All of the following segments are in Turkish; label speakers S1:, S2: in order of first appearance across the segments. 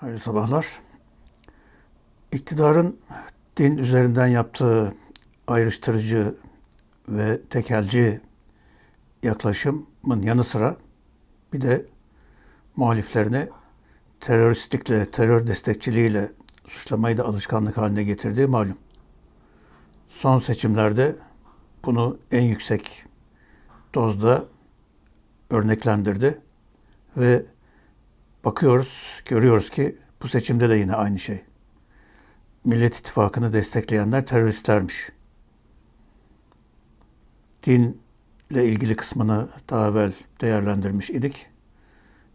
S1: Hayırlı sabahlar. İktidarın din üzerinden yaptığı ayrıştırıcı ve tekelci yaklaşımın yanı sıra bir de muhaliflerini teröristlikle, terör destekçiliğiyle suçlamayı da alışkanlık haline getirdiği malum. Son seçimlerde bunu en yüksek dozda örneklendirdi ve bakıyoruz, görüyoruz ki bu seçimde de yine aynı şey. Millet İttifakı'nı destekleyenler teröristlermiş. Dinle ilgili kısmını daha evvel değerlendirmiş idik.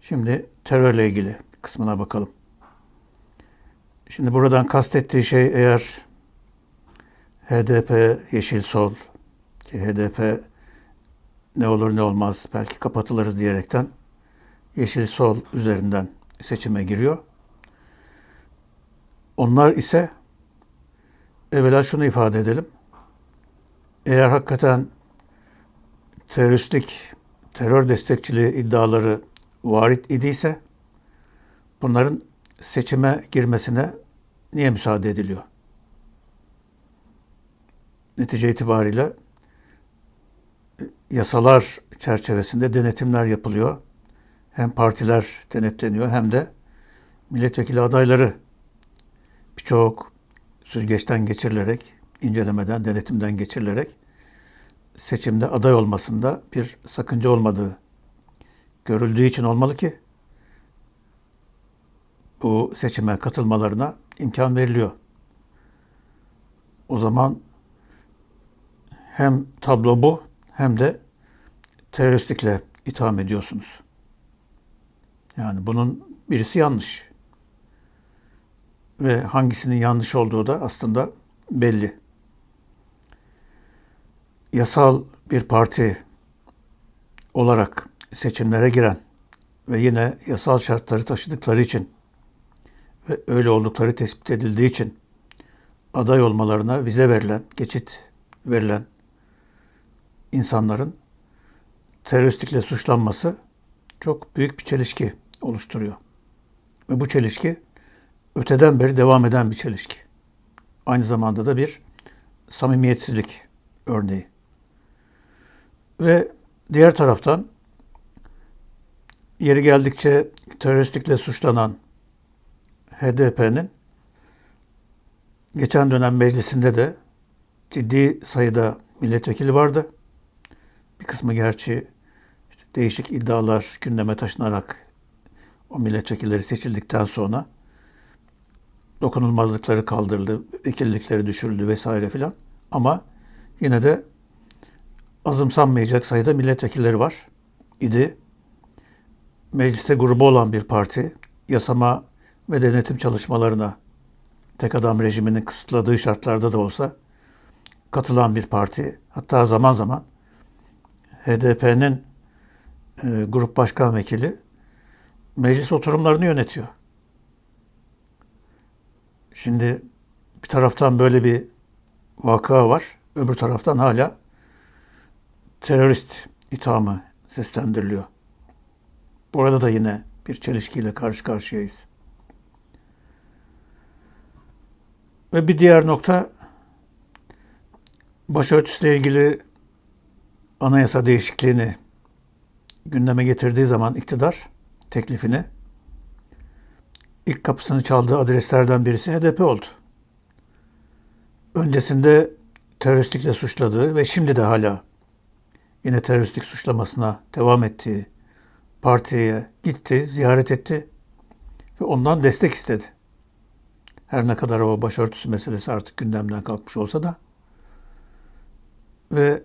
S1: Şimdi terörle ilgili kısmına bakalım. Şimdi buradan kastettiği şey eğer HDP, Yeşil Sol ki HDP ne olur ne olmaz belki kapatılırız diyerekten Yeşil Sol üzerinden seçime giriyor. Onlar ise evvela şunu ifade edelim. Eğer hakikaten teröristlik, terör destekçiliği iddiaları varit idiyse bunların seçime girmesine niye müsaade ediliyor? Netice itibariyle yasalar çerçevesinde denetimler yapılıyor. Hem partiler denetleniyor hem de milletvekili adayları birçok süzgeçten geçirilerek, incelemeden, denetimden geçirilerek seçimde aday olmasında bir sakınca olmadığı görüldüğü için olmalı ki bu seçime katılmalarına imkan veriliyor. O zaman hem tablo bu hem de teröristlikle itham ediyorsunuz. Yani bunun birisi yanlış. Ve hangisinin yanlış olduğu da aslında belli. Yasal bir parti olarak seçimlere giren ve yine yasal şartları taşıdıkları için ve öyle oldukları tespit edildiği için aday olmalarına vize verilen, geçit verilen insanların teröristlikle suçlanması çok büyük bir çelişki oluşturuyor. Ve bu çelişki öteden beri devam eden bir çelişki. Aynı zamanda da bir samimiyetsizlik örneği. Ve diğer taraftan yeri geldikçe teröristlikle suçlanan HDP'nin geçen dönem meclisinde de ciddi sayıda milletvekili vardı. Bir kısmı gerçi işte değişik iddialar gündeme taşınarak o milletvekilleri seçildikten sonra dokunulmazlıkları kaldırıldı, vekillikleri düşürüldü vesaire filan. Ama yine de azımsanmayacak sayıda milletvekilleri var idi. Mecliste grubu olan bir parti yasama ve denetim çalışmalarına tek adam rejiminin kısıtladığı şartlarda da olsa katılan bir parti. Hatta zaman zaman HDP'nin e, grup başkan vekili meclis oturumlarını yönetiyor. Şimdi bir taraftan böyle bir vaka var, öbür taraftan hala terörist ithamı seslendiriliyor. Burada da yine bir çelişkiyle karşı karşıyayız. Ve bir diğer nokta başörtüsüyle ilgili anayasa değişikliğini gündeme getirdiği zaman iktidar teklifini ilk kapısını çaldığı adreslerden birisi HDP oldu. Öncesinde teröristlikle suçladığı ve şimdi de hala yine teröristlik suçlamasına devam ettiği partiye gitti, ziyaret etti ve ondan destek istedi. Her ne kadar o başörtüsü meselesi artık gündemden kalkmış olsa da ve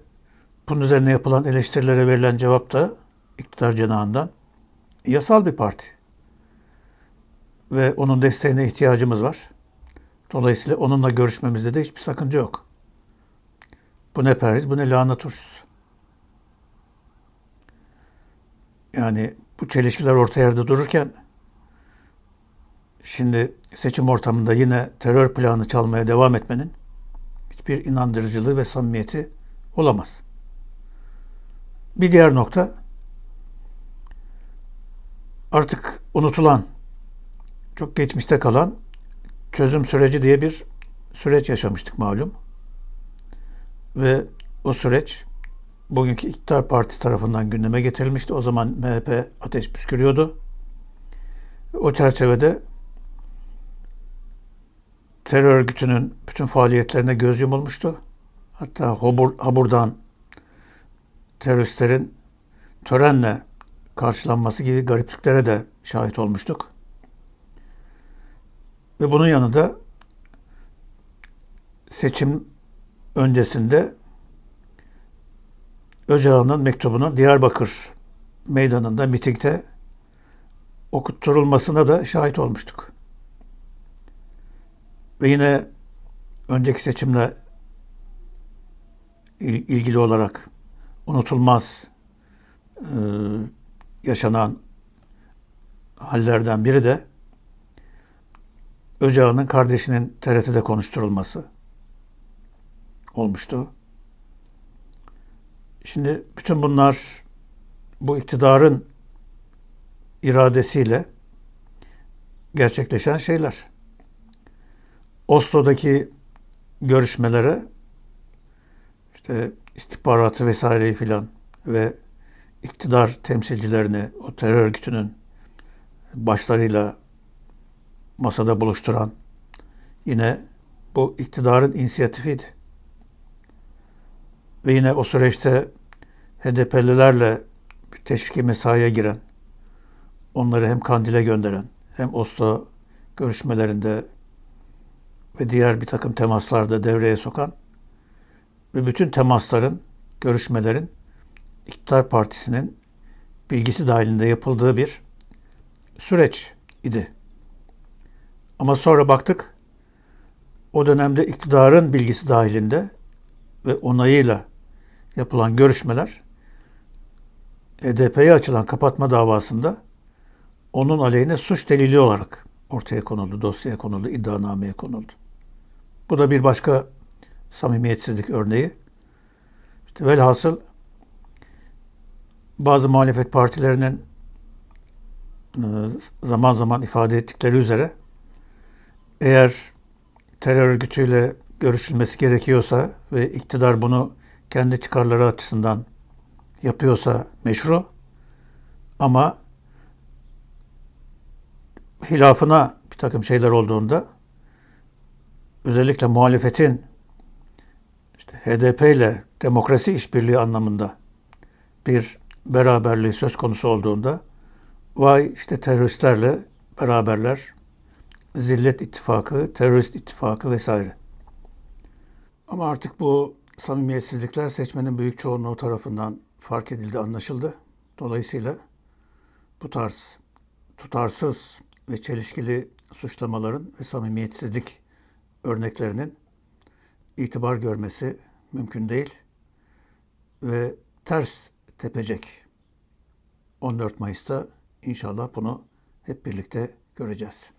S1: bunun üzerine yapılan eleştirilere verilen cevap da iktidar cenahından yasal bir parti. Ve onun desteğine ihtiyacımız var. Dolayısıyla onunla görüşmemizde de hiçbir sakınca yok. Bu ne periz, bu ne lahana turşusu. Yani bu çelişkiler orta yerde dururken şimdi seçim ortamında yine terör planı çalmaya devam etmenin hiçbir inandırıcılığı ve samimiyeti olamaz. Bir diğer nokta artık unutulan çok geçmişte kalan çözüm süreci diye bir süreç yaşamıştık malum. Ve o süreç bugünkü iktidar partisi tarafından gündeme getirilmişti. O zaman MHP ateş püskürüyordu. O çerçevede terör örgütünün bütün faaliyetlerine göz yumulmuştu. Hatta Habur, Habur'dan teröristlerin törenle karşılanması gibi garipliklere de şahit olmuştuk. Ve bunun yanında seçim öncesinde Öcalan'ın mektubunun Diyarbakır meydanında, mitingde okutturulmasına da şahit olmuştuk. Ve yine önceki seçimle il- ilgili olarak unutulmaz yaşanan hallerden biri de Öcalan'ın kardeşinin TRT'de konuşturulması olmuştu. Şimdi bütün bunlar bu iktidarın iradesiyle gerçekleşen şeyler. Oslo'daki görüşmelere işte istihbaratı vesaireyi filan ve iktidar temsilcilerini o terör örgütünün başlarıyla masada buluşturan yine bu iktidarın inisiyatifiydi. Ve yine o süreçte HDP'lilerle teşviki mesaiye giren, onları hem Kandil'e gönderen, hem Oslo görüşmelerinde ve diğer bir takım temaslarda devreye sokan ve bütün temasların, görüşmelerin iktidar partisinin bilgisi dahilinde yapıldığı bir süreç idi. Ama sonra baktık o dönemde iktidarın bilgisi dahilinde ve onayıyla yapılan görüşmeler HDP'ye açılan kapatma davasında onun aleyhine suç delili olarak ortaya konuldu, dosyaya konuldu, iddianameye konuldu. Bu da bir başka samimiyetsizlik örneği. İşte velhasıl bazı muhalefet partilerinin e, zaman zaman ifade ettikleri üzere eğer terör örgütüyle görüşülmesi gerekiyorsa ve iktidar bunu kendi çıkarları açısından yapıyorsa meşru ama hilafına bir takım şeyler olduğunda özellikle muhalefetin işte HDP ile demokrasi işbirliği anlamında bir beraberliği söz konusu olduğunda vay işte teröristlerle beraberler Zillet İttifakı, Terörist İttifakı vesaire. Ama artık bu samimiyetsizlikler seçmenin büyük çoğunluğu tarafından fark edildi, anlaşıldı. Dolayısıyla bu tarz tutarsız ve çelişkili suçlamaların ve samimiyetsizlik örneklerinin itibar görmesi mümkün değil ve ters tepecek. 14 Mayıs'ta inşallah bunu hep birlikte göreceğiz.